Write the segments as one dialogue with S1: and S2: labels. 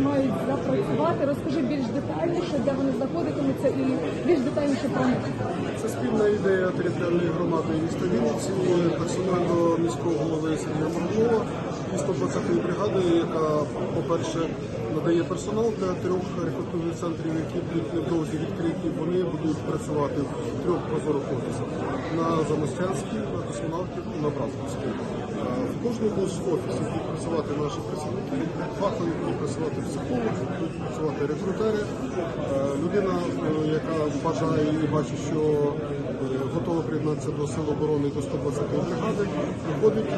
S1: мають запрацювати. Розкажи більш детальніше, де вони знаходитимуться, і більш детальніше про них.
S2: Це спільна ідея територіальної громади міста Вінниці, персонально міського голови Сергія Моргунова і 120-ї бригади, яка, по-перше, надає персонал для трьох рекрутивних центрів, які будуть невдовзі відкриті. Вони будуть працювати в трьох прозорих офісах на Замостянській, на Космонавтів і на Братській. В кожному з офісів будуть працювати наші працівники, фахові будуть працювати психологи, рекрутери. Е, Людина, е, яка бажає і бачить, що е, готова приєднатися до Сил оборони до 120-ї бригади, приходить,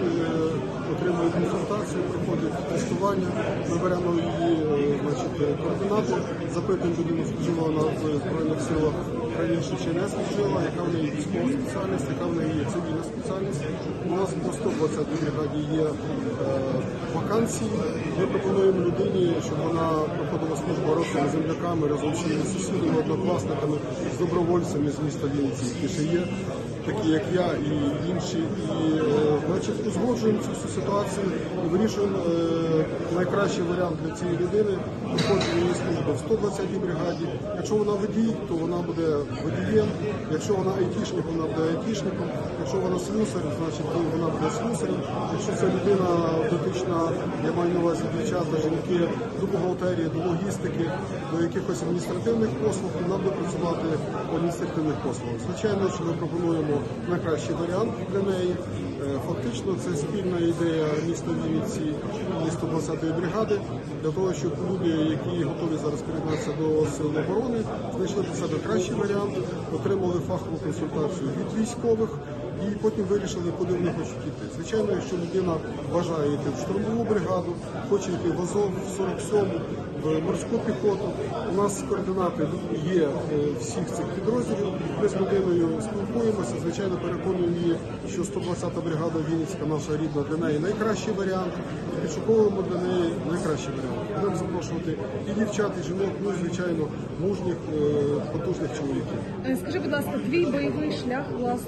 S2: отримує консультацію, проходить тестування, ми беремо її значить, координати, запитуємо людину, служила вона в Збройних силах раніше чи не служила, яка в неї військова спеціальність, яка в неї цивільна спеціальність. У нас по 120-й бригаді є вакансії. Ми пропонуємо людині, щоб вона проходила службу разом з земляками, разом з своїми сусідами, однокласниками, з добровольцями з міста Вінниці, які ще є, такі як я і інші. І е, значить, узгоджуємо цю всю ситуацію і вирішуємо е, найкращий варіант для цієї людини проходження її служби в 120-й бригаді. Якщо вона водій, то вона буде водієм. Якщо вона айтішник, вона буде айтішником. Якщо вона слюсар, значить вона буде слюсарем. Якщо це людина дотична, я маю на увазі дівчата, жінки до бухгалтерії, до логістики, до якихось адміністративних послуг, вона буде працювати в адміністративних послугах. Звичайно, що ми пропонуємо найкращий варіант для неї. Е, Фактично, це спільна ідея міста Вінниці і 120-ї бригади для того, щоб люди, які готові зараз приєднатися до сил оборони, знайшли для себе кращий варіант, отримали фахову консультацію від військових і потім вирішили, куди вони хочуть йти. Звичайно, якщо людина бажає йти в штурмову бригаду, хоче йти в Азов, в 47-му, в морську піхоту. У нас координати є е, всіх цих підрозділів. Ми з людиною спілкуємося. Звичайно, переконуємо її, що 120-та бригада Вінницька наша рідна для неї найкращий варіант. Підшуковуємо для неї найкращий варіант. Будемо запрошувати і дівчат, і жінок, ну і звичайно, мужніх, е, потужних чоловіків.
S1: Е, Скажи, будь ласка, твій бойовий шлях власне.